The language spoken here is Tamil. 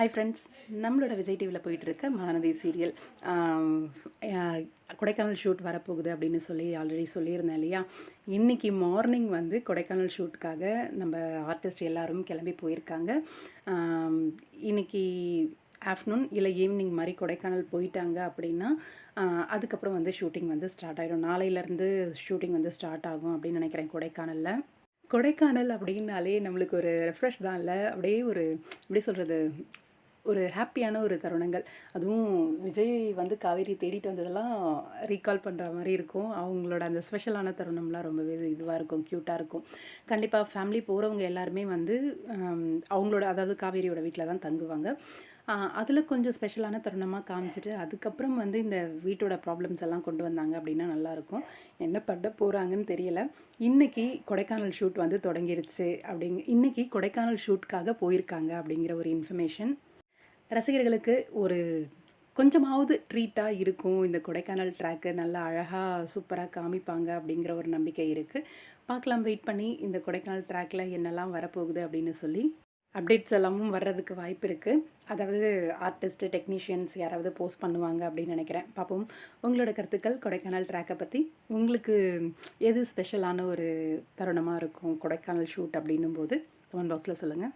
ஹாய் ஃப்ரெண்ட்ஸ் நம்மளோட விஜய் டிவியில் போயிட்டுருக்க மகாநதி சீரியல் கொடைக்கானல் ஷூட் வரப்போகுது அப்படின்னு சொல்லி ஆல்ரெடி சொல்லியிருந்தேன் இல்லையா? இன்றைக்கி மார்னிங் வந்து கொடைக்கானல் ஷூட்டுக்காக நம்ம ஆர்டிஸ்ட் எல்லோரும் கிளம்பி போயிருக்காங்க. இன்றைக்கி இன்னைக்கு ஆஃப்டர்நூன் இல்லை ஈவினிங் மாதிரி கொடைக்கானல் போயிட்டாங்க அப்படின்னா அதுக்கப்புறம் வந்து ஷூட்டிங் வந்து ஸ்டார்ட் ஆகிடும் நாளையிலேருந்து ஷூட்டிங் வந்து ஸ்டார்ட் ஆகும் அப்படின்னு நினைக்கிறேன் கொடைக்கானலில். கொடைக்கானல் அப்படின்னாலே நம்மளுக்கு ஒரு ரெஃப்ரெஷ் தான் இல்லை? அப்படியே ஒரு எப்படி சொல்கிறது ஒரு ஹாப்பியான ஒரு தருணங்கள். அதுவும் விஜய் வந்து காவேரி தேடிட்டு வந்ததெல்லாம் ரீகால் பண்ணுற மாதிரி இருக்கும். அவங்களோட அந்த ஸ்பெஷலான தருணம்லாம் ரொம்பவே இதுவாக இருக்கும் க்யூட்டாக இருக்கும். கண்டிப்பாக ஃபேமிலி போகிறவங்க எல்லாருமே வந்து அவங்களோட அதாவது காவேரியோட வீட்டில் தான் தங்குவாங்க. அதில் கொஞ்சம் ஸ்பெஷலான தருணமாக காமிச்சிட்டு அதுக்கப்புறம் வந்து இந்த வீட்டோட ப்ராப்ளம்ஸ் எல்லாம் கொண்டு வந்தாங்க அப்படின்னா நல்லாயிருக்கும் என்ன பண்ண போகிறாங்கன்னு தெரியல. இன்னைக்கு கொடைக்கானல் ஷூட் வந்து தொடங்கிருச்சு அப்படிங்க இன்றைக்கி கொடைக்கானல் ஷூட்காக போயிருக்காங்க அப்படிங்கிற ஒரு இன்ஃபர்மேஷன் ரசிகர்களுக்கு ஒரு கொஞ்சமாவது ட்ரீட்டாக இருக்கும். இந்த கொடைக்கானல் ட்ராக்கு நல்லா அழகாக சூப்பராக காமிப்பாங்க அப்படிங்கிற ஒரு நம்பிக்கை இருக்குது பார்க்கலாம் வெயிட் பண்ணி இந்த கொடைக்கானல் ட்ராக்கில் என்னெல்லாம் வரப்போகுது அப்படின்னு சொல்லி. அப்டேட்ஸ் எல்லாமும் வர்றதுக்கு வாய்ப்பு இருக்குது அதாவது ஆர்டிஸ்ட்டு டெக்னீஷியன்ஸ் யாராவது போஸ்ட் பண்ணுவாங்க அப்படின்னு நினைக்கிறேன். பார்ப்போம். உங்களோட கருத்துக்கள் கொடைக்கானல் ட்ராக்கை பற்றி உங்களுக்கு எது ஸ்பெஷலான ஒரு தருணமாக இருக்கும்? கொடைக்கானல் ஷூட் அப்படின்னும் போது கமெண்ட் பாக்ஸில் சொல்லுங்கள்